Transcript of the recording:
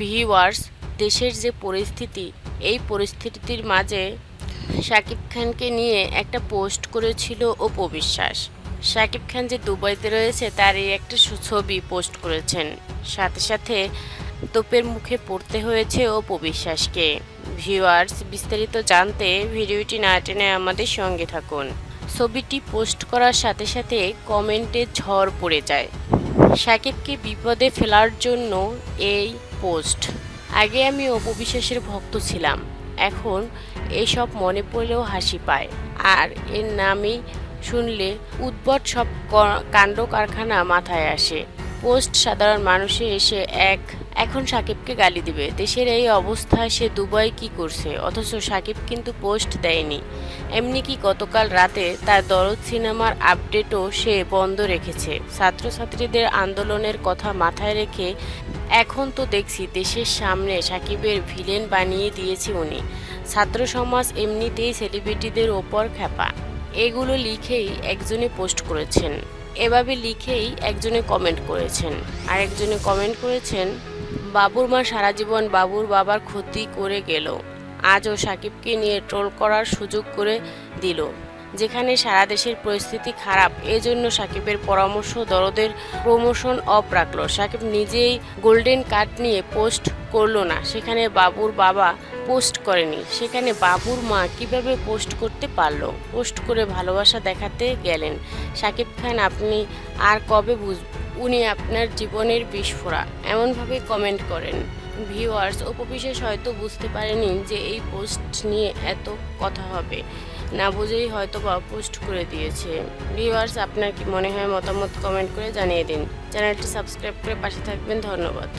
Viewers, দেশের যে পরিস্থিতি, এই পরিস্থিতির মাঝে শাকিব খানকে নিয়ে একটা পোস্ট করেছিল অপু বিশ্বাস শাকিব খান যে দুবাইতে রয়েছে তার এই একটা ছবি পোস্ট করেছেন। সাথে সাথে তোপের মুখে পড়তে হয়েছে অপু বিশ্বাসকে ভিউয়ার্স, বিস্তারিত জানতে ভিডিওটি না টেনে আমাদের সঙ্গে থাকুন। ছবিটি পোস্ট করার সাথে সাথে কমেন্টে ঝড় পড়ে যায়। সাকিবকে বিপদে ফেলার জন্য এই পোস্ট। আগে আমি অপবিশ্বাসের ভক্ত ছিলাম। এখন এসব মনে পড়লেও হাসি পায়। আর এর নামই শুনলে উদ্ভট সব কাণ্ড কারখানা মাথায় আসে। পোস্ট সাধারণ মানুষে এসে এক, এখন সাকিবকে গালি দিবে। দেশের এই অবস্থায় সে দুবাই কি করছে? অথচ সাকিব কিন্তু পোস্ট দেয়নি। এমনি কি গতকাল রাতে তার দরদ সিনেমার আপডেটও সে বন্ধ রেখেছে? ছাত্রছাত্রীদের আন্দোলনের কথা মাথায় রেখে এখন তো দেখছি দেশের সামনে সাকিবের ভিলেন বানিয়ে দিয়েছে উনি। ছাত্র সমাজ এমনিতেই সেলিব্রিটিদের ওপর খ্যাপা। এগুলো লিখেই একজনে পোস্ট করেছেন। এভাবে লিখেই একজনে কমেন্ট করেছেন। আর একজনে কমেন্ট করেছেন, বাবুর মা সারা জীবন বাবুর বাবার ক্ষতি করে গেল। আজও সাকিবকে নিয়ে ট্রোল করার সুযোগ করে দিল। যেখানে সারা দেশের পরিস্থিতি খারাপ। এজন্য সাকিবের পরামর্শ, দরদের প্রমোশন অফ রাখল সাকিব নিজেই গোল্ডেন কার্ড নিয়ে পোস্ট করল না। সেখানে বাবুর বাবা পোস্ট করেনি। সেখানে বাবুর মা কীভাবে পোস্ট করতে পারল? পোস্ট করে ভালোবাসা দেখাতে গেলেন। সাকিব খান, আপনি আর কবে বুঝ উনি আপনার জীবনের বিস্ফোরা এমনভাবে কমেন্ট করেন। ভিউয়ার্স উপবিশেষ হয়তো বুঝতে পারেনি যে এই পোস্ট নিয়ে এত কথা হবে। না বুঝেই হয়তো বা পোস্ট করে দিয়েছে। ভিউয়ার্স আপনার কি মনে হয় মতামত কমেন্ট করে জানিয়ে দিন। চ্যানেলটি সাবস্ক্রাইব করে পাশে থাকবেন। ধন্যবাদ।